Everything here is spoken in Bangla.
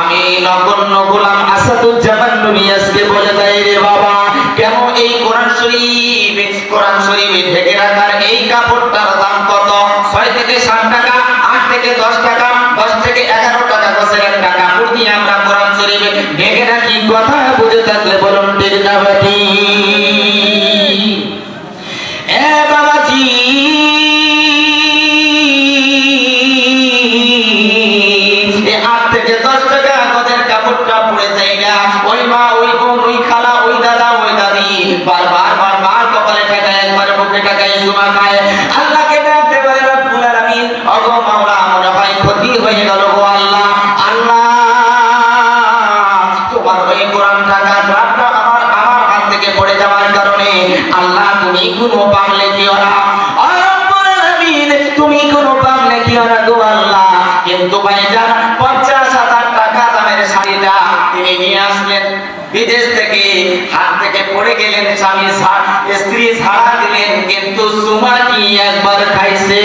আমি নগণ্য গোলাম আসাদুজ্জামান নবী আজকে বলে দেয় রে বাবা, কেন এই কোরআন শরীফ কোরআন শরীফ ঢেকে রাখার এই কাপড়টার দাম কত? ছয় থেকে সাত টাকা, আট থেকে দশ টাকা, দশ থেকে এগারো টাকা, দশের একটা কাপড় দিয়ে আমরা কোরআন শরীফ ঢেকে রাখি, কথা বুঝে থাকলে বলুন, ঠিক থেকে দশ টাকা গজের কাপড়টা পড়ে যায় না। ওই মা, ওই বোন, ওই খালা, ওই দাদা, ওই দাদি বারবার বারবার কপালে ঠেকায় একবার মুখে ঠেকায়, সুমা খায়। আল্লাহকে ডাকতে পারে রব্বুল আলামিন। অগো মাওলা, মনে হয় ক্ষতি হয়ে গেল গো আল্লাহ। আল্লাহ, তোমার ওই কোরআন টাকা ড্রাফটা আমার আমার হাত থেকে পড়ে যাওয়ার কারণে আল্লাহ, তুমি কোনো পাপ লেখিও না। তুমি কোনো পাপ লেখিও না গো আল্লাহ। কিন্তু ভাই ভাইজান, পঞ্চাশ বিদেশ থেকে হাত থেকে পড়ে গেলেন স্বামী ছা- স্ত্রী ছাড়া দিলেন, কিন্তু সুমানি একবার খাইছে?